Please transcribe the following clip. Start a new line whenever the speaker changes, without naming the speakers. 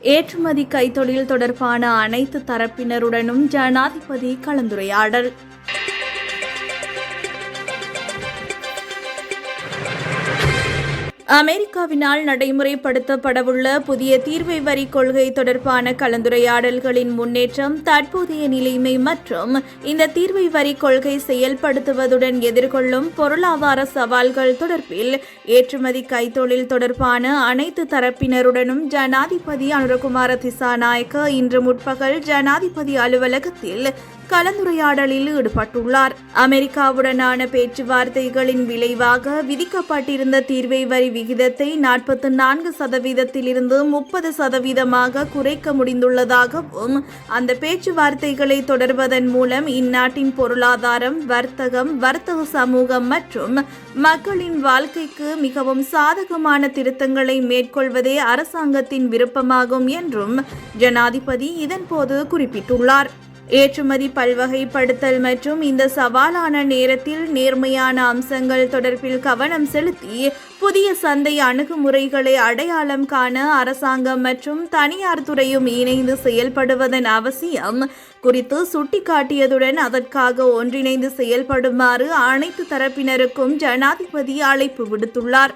ஏற்றுமதி கைத்தொழில் தொடர்பான அனைத்து தரப்பினருடனும் ஜனாதிபதி கலந்துரையாடல். அமெரிக்காவினால் நடைமுறைப்படுத்தப்படவுள்ள புதிய தீர்வை வரி கொள்கை தொடர்பான கலந்துரையாடல்களின் முன்னேற்றம் தற்போதைய நிலைமை மற்றும் இந்த தீர்வை வரி கொள்கை செயல்படுத்துவதுடன் எதிர்கொள்ளும் பொருளாதார சவால்கள் தொடர்பில் ஏற்றுமதி கைத்தொழில் தொடர்பான அனைத்து தரப்பினருடனும் ஜனாதிபதி அனுரகுமார திசாநாயக்க இன்று முற்பகல் ஜனாதிபதி அலுவலகத்தில் கலந்துரையாடலில் ஈடுபட்டுள்ளார். அமெரிக்காவுடனான பேச்சுவார்த்தைகளின் விளைவாக விதிக்கப்பட்டிருந்த தீர்வை வரி விகிதத்தை நாற்பத்தி நான்கு சதவீதத்திலிருந்து முப்பது சதவீதமாக குறைக்க முடிந்துள்ளதாகவும் அந்த பேச்சுவார்த்தைகளை தொடர்வதன் மூலம் இந்நாட்டின் பொருளாதாரம் வர்த்தகம் வர்த்தக சமூகம் மற்றும் மக்களின் வாழ்க்கைக்கு மிகவும் சாதகமான திருத்தங்களை மேற்கொள்வதே அரசாங்கத்தின் விருப்பமாகும் என்றும் ஜனாதிபதி இதன்போது குறிப்பிட்டுள்ளார். ஏற்றுமதி பல்வகைப்படுத்தல் மற்றும் இந்த சவாலான நேரத்தில் நேர்மையான அம்சங்கள் தொடர்பில் கவனம் செலுத்தி புதிய சந்தை அணுகுமுறைகளை அடையாளம் காண அரசாங்கம் மற்றும் தனியார் துறையும் இணைந்து செயல்படுவதன் அவசியம் குறித்து சுட்டிக்காட்டியதுடன் அதற்காக ஒன்றிணைந்து செயல்படுமாறு அனைத்து தரப்பினருக்கும் ஜனாதிபதி அழைப்பு விடுத்துள்ளார்.